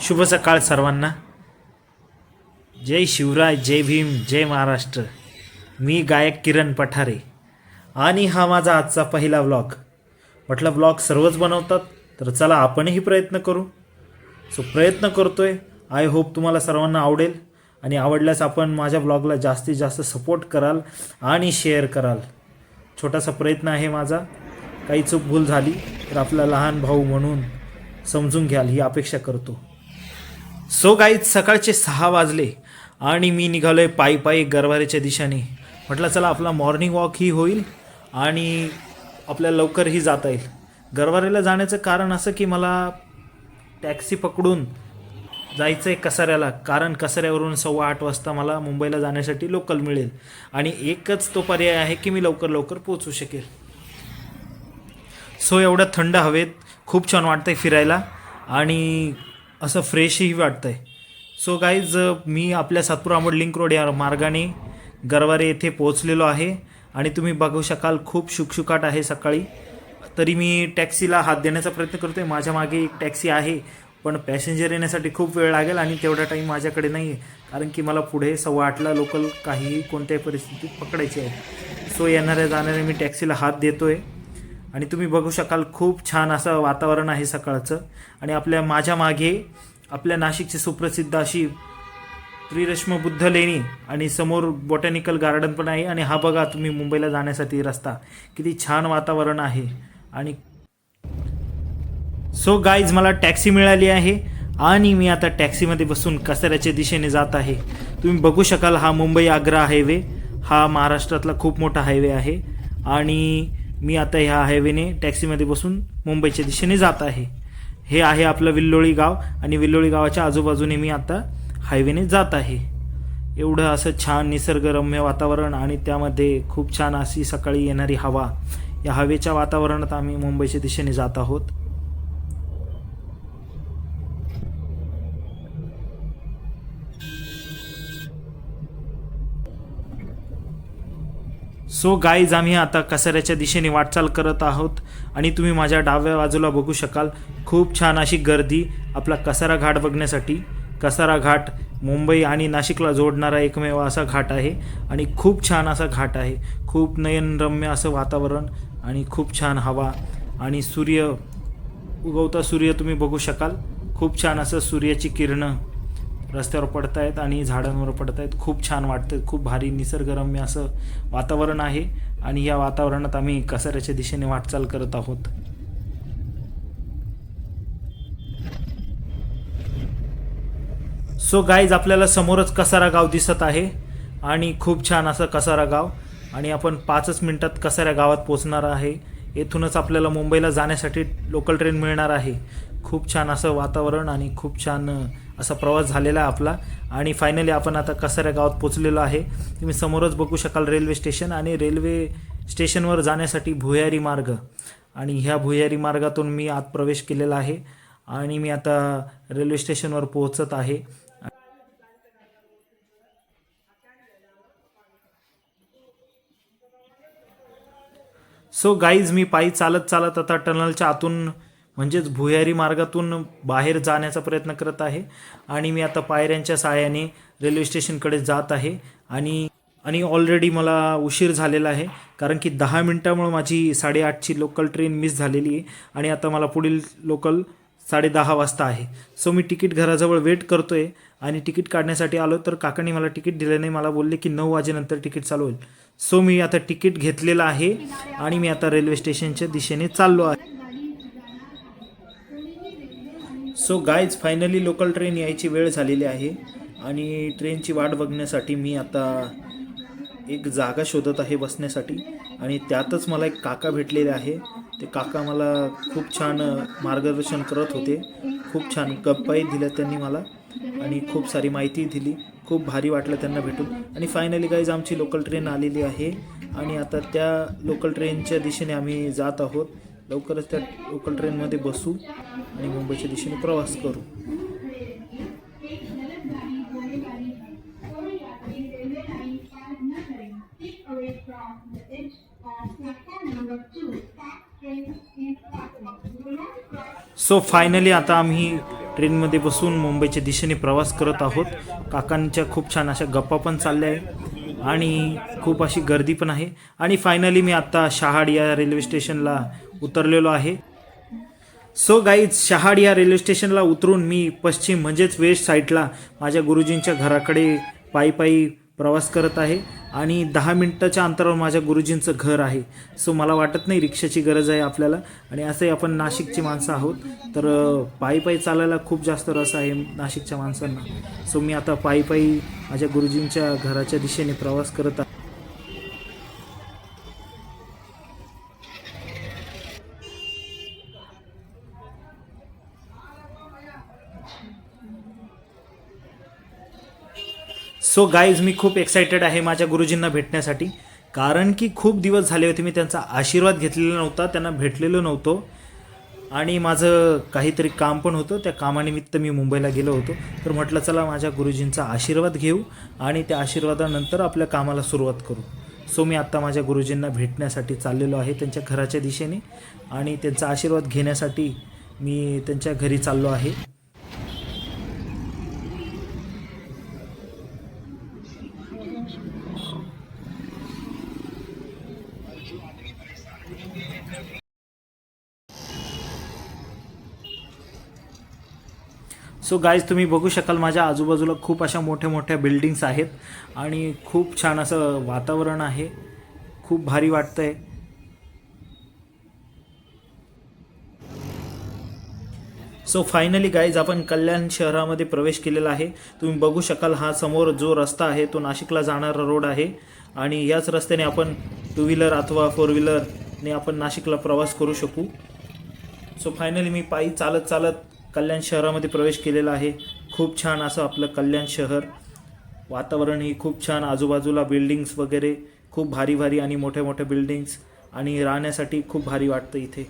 शुभ सकाळ सर्वांना. जय शिवराय जय भीम जय महाराष्ट्र. मी गायक किरण पठारे. आणि हा माझा आजचा पहिला व्लॉग म्हटलं व्लॉग सर्वच बनवतात तर चला आपणही प्रयत्न करू. सो प्रयत्न करतो आहे आय होप तुम्हाला सर्वांना आवडेल. आणि आवडल्यास आपण माझ्या ब्लॉगला जास्तीत जास्त सपोर्ट कराल आणि शेअर कराल. छोटासा प्रयत्न आहे माझा. काही चूक भूल झाली तर आपला लहान भाऊ म्हणून समजून घ्याल ही अपेक्षा करतो. सो गाईत सकाळचे सहा वाजले आणि मी निघालो आहे पायी पायी गरवारेच्या दिशेने. म्हटलं चला आपला मॉर्निंग वॉकही होईल आणि आपल्याला लवकरही जाता येईल. गरवारेला जाण्याचं कारण असं की मला टॅक्सी पकडून जायचं आहे कसाऱ्याला कारण कसाऱ्यावरून सव्वा आठ वाजता मला मुंबईला जाण्यासाठी लोकल मिळेल. आणि एकच तो पर्याय आहे की मी लवकर लवकर पोचू शकेल. सो एवढं थंड हवेत खूप छान वाटतंय फिरायला आणि असं फ्रेशही वाटतंय. सो गाईज मी आपल्या सातपूर आंबड लिंक रोड या मार्गाने गरवारे येथे पोहोचलेलो आहे आणि तुम्ही बघू शकाल खूप शुकशुकाट आहे सकाळी. तरी मी टॅक्सीला हात देण्याचा प्रयत्न करतोय. माझ्या मागे एक टॅक्सी आहे पण पॅसेंजर येण्यासाठी खूप वेळ लागेल आणि तेवढा टाईम माझ्याकडे नाही आहे कारण की मला पुढे सव्वा आठला लोकल काहीही कोणत्याही परिस्थितीत पकडायची आहे. सो येणाऱ्या जाणाऱ्या मी टॅक्सीला हात देतो आहे आणि तुम्ही बघू शकाल खूप छान असं वातावरण आहे सकाळचं. आणि आपल्या माझ्या मागे आपल्या नाशिकची सुप्रसिद्ध अशी त्रिरश्म बुद्ध लेणी आणि समोर बॉटॅनिकल गार्डन पण आहे. आणि हा बघा तुम्ही मुंबईला जाण्यासाठी रस्ता. किती छान वातावरण आहे. आणि सो गाईज मला टॅक्सी मिळाली आहे. आणि मी आता टॅक्सीमध्ये बसून कचऱ्याच्या दिशेने जात आहे. तुम्ही बघू शकाल हा मुंबई आग्रा हायवे. हा महाराष्ट्रातला खूप मोठा हायवे आहे. आणि मी आता ह्या हायवेने टॅक्सीमध्ये बसून मुंबईच्या दिशेने जात आहे. हे आहे आपलं विल्लोळी गाव आणि विल्लोळी गावाच्या आजूबाजूने मी आता हायवेने जात आहे. एवढं असं छान निसर्गरम्य वातावरण आणि त्यामध्ये खूप छान अशी सकाळी येणारी हवा. या हवेच्या वातावरणात आम्ही मुंबईच्या दिशेने जात आहोत. सो गाईज आम्ही आता कसाऱ्याच्या दिशेने वाटचाल करत आहोत आणि तुम्ही माझ्या डाव्या बाजूला बघू शकाल. खूप छान अशी गर्दी आपला कसारा घाट बघण्यासाठी. कसारा घाट मुंबई आणि नाशिकला जोडणारा एकमेव असा घाट आहे आणि खूप छान असा घाट आहे. खूप नयनरम्य असं वातावरण आणि खूप छान हवा आणि सूर्य उगवता सूर्य तुम्ही बघू शकाल. खूप छान असं सूर्याची किरणं रस्त्यावर पडत आहेत आणि झाडांवर पडत आहेत खूप छान वाटतं खूप भारी निसर्गरम्य असं वातावरण आहे आणि या वातावरणात आम्ही कसाऱ्याच्या दिशेने वाटचाल करत आहोत. सो गाईज आपल्याला समोरच कसारा गाव दिसत आहे आणि खूप छान असं कसारा गाव. आणि आपण पाचच मिनटात कसाऱ्या गावात पोचणार आहे. येथूनच आपल्याला मुंबईला जाण्यासाठी लोकल ट्रेन मिळणार आहे. खूप छान असं वातावरण आणि खूप छान असा प्रवास झालेला आहे आपला. आणि फायनली आपण आता कसाऱ्या गावात पोचलेलो आहे. तुम्ही समोरच बघू शकाल रेल्वे स्टेशन आणि रेल्वे स्टेशनवर जाण्यासाठी भुयारी मार्ग. आणि ह्या भुयारी मार्गातून मी आत प्रवेश केलेला आहे. आणि मी आता रेल्वे स्टेशनवर पोहोचत आहे. सो गाईज मी पायी चालत चालत आता टनलच्या आतून म्हणजेच भुयारी मार्गातून बाहेर जाण्याचा प्रयत्न करत आहे. आणि मी आता पायऱ्यांच्या सहाय्याने रेल्वे स्टेशनकडे जात आहे. आणि आणि ऑलरेडी मला उशीर झालेला आहे. कारण की दहा मिनटामुळं माझी साडेआठची लोकल ट्रेन मिस झालेली आहे. आणि आता मला पुढील लोकल साडेदहा वाजता आहे. सो मी तिकीट घराजवळ वेट करतो आहे आणि तिकीट काढण्यासाठी आलो तर काकांनी मला तिकीट दिलं नाही. मला बोलले की नऊ वाजेनंतर तिकीट चालू होईल. सो मी आता तिकीट घेतलेलं आहे. आणि मी आता रेल्वे स्टेशनच्या दिशेने चाललो आहे. So guys finally local train यायची वेळ झालेली आहे आणि ट्रेनची वाट बघण्यासाठी मी आता एक जागा शोधत आहे बसण्यासाठी. आणि त्यातच मला एक काका भेटलेले आहे. ते काका मला खूप छान मार्गदर्शन करत होते. खूप छान गप्पाही दिल्या त्यांनी मला आणि खूप सारी माहिती दिली. खूप भारी वाटलं त्यांना भेटून. आणि फायनली गाईज आमची लोकल ट्रेन आलेली आहे. आणि आता त्या लोकल ट्रेनच्या दिशेने आम्ही जात आहोत. लवकरच त्या लोकल ट्रेनमध्ये बसू आणि मुंबईच्या दिशेने प्रवास करू. सो फायनली आता आम्ही ट्रेनमध्ये बसून मुंबईच्या दिशेने प्रवास करत आहोत. काकांच्या खूप छान अशा गप्पा पण चालल्या आहे आणि खूप अशी गर्दी पण आहे. आणि फायनली मी आत्ता शहाड या रेल्वे स्टेशनला उतरलेलो आहे. सो गाईज शहाड या रेल्वे स्टेशनला उतरून मी पश्चिम म्हणजेच वेस्ट साईडला माझ्या गुरुजींच्या घराकडे पायी पायी प्रवास करत आहे आणि दहा मिनटाच्या अंतरावर माझ्या गुरुजींचं घर आहे. सो मला वाटत नाही रिक्षाची गरज आहे आपल्याला आणि असंही आपण नाशिकची माणसं आहोत. तर पायी पायी चालायला खूप जास्त रस आहे नाशिकच्या माणसांना. सो मी आता पायी पायी माझ्या गुरुजींच्या घराच्या दिशेने प्रवास करत आहे. सो गाईज मी खूप एक्सायटेड आहे माझ्या गुरुजींना भेटण्यासाठी. कारण की खूप दिवस झाले होते मी त्यांचा आशीर्वाद घेतलेला नव्हता त्यांना भेटलेलो नव्हतो. आणि माझं काहीतरी काम पण होतं त्या कामानिमित्त मी मुंबईला गेलो होतो. तर म्हटलं चला माझ्या गुरुजींचा आशीर्वाद घेऊ आणि त्या आशीर्वादानंतर आपल्या कामाला सुरुवात करू. सो मी आत्ता माझ्या गुरुजींना भेटण्यासाठी चाललेलो आहे त्यांच्या घराच्या दिशेने. आणि त्यांचा आशीर्वाद घेण्यासाठी मी त्यांच्या घरी चाललो आहे. सो गाईज तुम्ही बघू शकाल माझ्या आजूबाजूला खूप अशा मोठ्या मोठ्या बिल्डिंग्स आहेत आणि खूप छान असं वातावरण आहे. खूप भारी वाटतं आहे सो फायनली गाईज आपण कल्याण शहरामध्ये प्रवेश केलेला आहे. तुम्ही बघू शकाल हा समोर जो रस्ता आहे तो नाशिकला जाणारा रोड आहे. आणि याच रस्त्याने आपण टू व्हीलर अथवा फोर व्हीलरने आपण नाशिकला प्रवास करू शकू. सो फायनली मी पायी चालत चालत कल्याण शहरामध्ये प्रवेश केलेला आहे. खूप छान असं आपलं कल्याण शहर. वातावरणही खूप छान. आजूबाजूला बिल्डिंग्स वगैरे खूप भारी भारी आणि मोठ्या मोठ्या बिल्डिंग्स आणि राहण्यासाठी खूप भारी वाटतं इथे.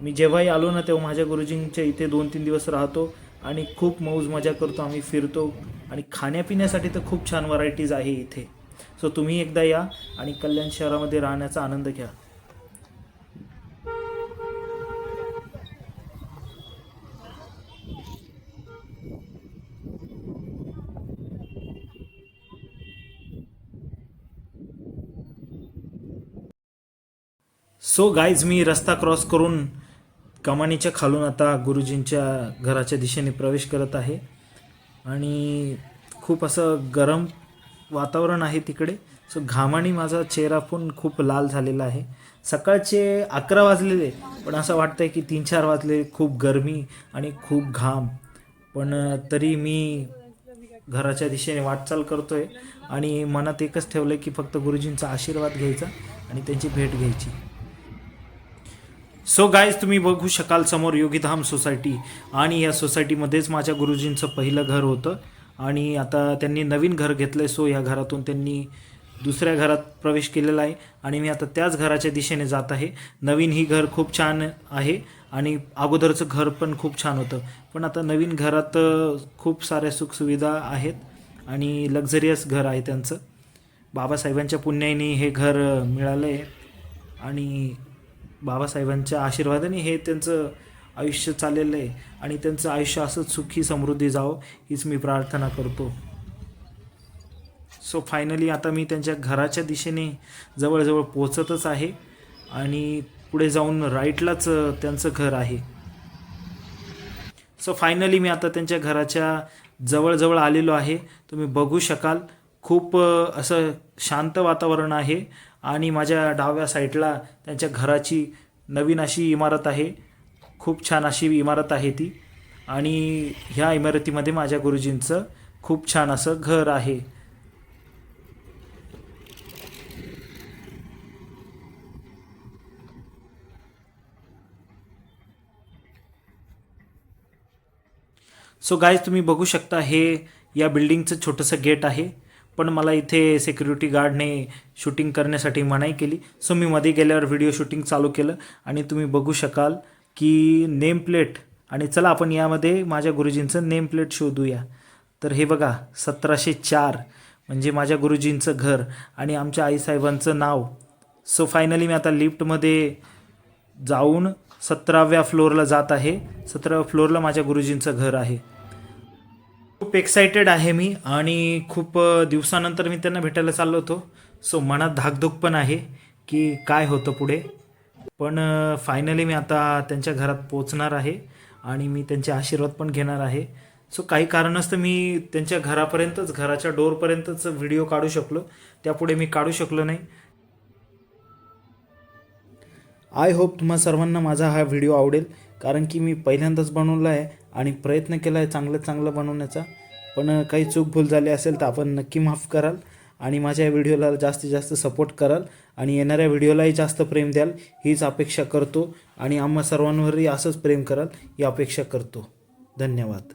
मी जेव्हाही आलो ना तेव्हा माझ्या गुरुजींच्या इथे दोन तीन दिवस राहतो आणि खूप मौज मजा करतो. आम्ही फिरतो आणि खाण्यापिण्यासाठी तर खूप छान व्हरायटीज आहे इथे. सो तुम्ही एकदा या आणि कल्याण शहरामध्ये राहण्याचा आनंद घ्या. सो गाईज मी रस्ता क्रॉस करून कमानीच्या खालून आता गुरुजींच्या घराच्या दिशेने प्रवेश करत आहे. आणि खूप असं गरम वातावरण आहे तिकडे. सो घामाने माझा चेहरा पण खूप लाल झालेला आहे. सकाळचे अकरा वाजलेले पण असं वाटतं आहे की तीन चार वाजले खूप गरमी आणि खूप घाम. पण तरी मी घराच्या दिशेने वाटचाल करतो आहे आणि मनात एकच ठेवलं आहे की फक्त गुरुजींचा आशीर्वाद घ्यायचा आणि त्यांची भेट घ्यायची. सो गायज तुम्ही बघू शकाल समोर योगीधाम सोसायटी. आणि या सोसायटीमध्येच माझ्या गुरुजींचं पहिलं घर होतं. आणि आता त्यांनी नवीन घर घेतलं आहे सो या घरातून त्यांनी दुसऱ्या घरात प्रवेश केलेला आहे. आणि मी आता त्याच घराच्या दिशेने जात आहे. नवीन ही घर खूप छान आहे. आणि अगोदरचं घर पण खूप छान होतं. पण आता नवीन घरात खूप साऱ्या सुखसुविधा आहेत. आणि लक्झरियस घर आहे त्यांचं. बाबासाहेबांच्या पुण्याने हे घर मिळालं आहे आणि बाबासाहेबांच्या आशीर्वादाने हे त्यांचं आयुष्य चाललेलं आहे. आणि त्यांचं आयुष्य असंच सुखी समृद्धी जावं हीच मी प्रार्थना करतो. सो फायनली आता मी त्यांच्या घराच्या दिशेने जवळजवळ पोचतच आहे. आणि पुढे जाऊन राईटलाच त्यांचं घर आहे. सो फायनली मी आता त्यांच्या घराच्या जवळजवळ आलेलो आहे. तुम्ही बघू शकाल. खूप असं शांत वातावरण आहे आणि माझ्या डाव्या साईडला त्यांच्या घराची नवीन अशी इमारत आहे. खूप छान अशी इमारत आहे ती. आणि ह्या इमारतीमध्ये माझ्या गुरुजींचं खूप छान असं घर आहे. सो गाईज तुम्ही बघू शकता हे या बिल्डिंगचं छोटंसं गेट आहे. पण मला इथे सिक्युरिटी गार्डने शूटिंग करण्यासाठी मनाई केली. सो मी मध्ये गेल्यावर व्हिडिओ शूटिंग चालू केलं आणि तुम्ही बघू शकाल की नेम प्लेट आणि चला आपण यामध्ये माझ्या गुरुजींचं नेम प्लेट शोधूया. तर हे बघा सतराशे चार म्हणजे माझ्या गुरुजींचं घर आणि आमच्या आईसाहेबांचं नाव. सो फायनली मी आता लिफ्टमध्ये जाऊन सतराव्या फ्लोअरला जात आहे. सतराव्या फ्लोअरला माझ्या गुरुजींचं घर आहे. खूप एक्सायटेड आहे मी आणि खूप दिवसानंतर मी त्यांना भेटायला चाललो होतो. सो मनात धाकधूक पण आहे की काय होतं पुढे. पण फायनली मी आता त्यांच्या घरात पोचणार आहे आणि मी त्यांचे आशीर्वाद पण घेणार आहे. सो काही कारणास्तव मी त्यांच्या घरापर्यंतच घराच्या डोरपर्यंतच व्हिडिओ काढू शकलो. त्यापुढे मी काढू शकलो नाही. आय होप तुम्हा सर्वांना माझा हा व्हिडिओ आवडेल. कारण की मी पहिल्यांदाच बनवला आहे. आणि प्रयत्न केला आहे चांगलं चांगलं बनवण्याचा. पण काही चूक भूल झाली असेल तर आपण नक्की माफ कराल आणि माझ्या या व्हिडिओला जास्तीत जास्त सपोर्ट कराल आणि येणाऱ्या व्हिडिओलाही जास्त प्रेम द्याल हीच अपेक्षा करतो आणि आम्हा सर्वांवरही असंच प्रेम कराल ही अपेक्षा करतो. धन्यवाद.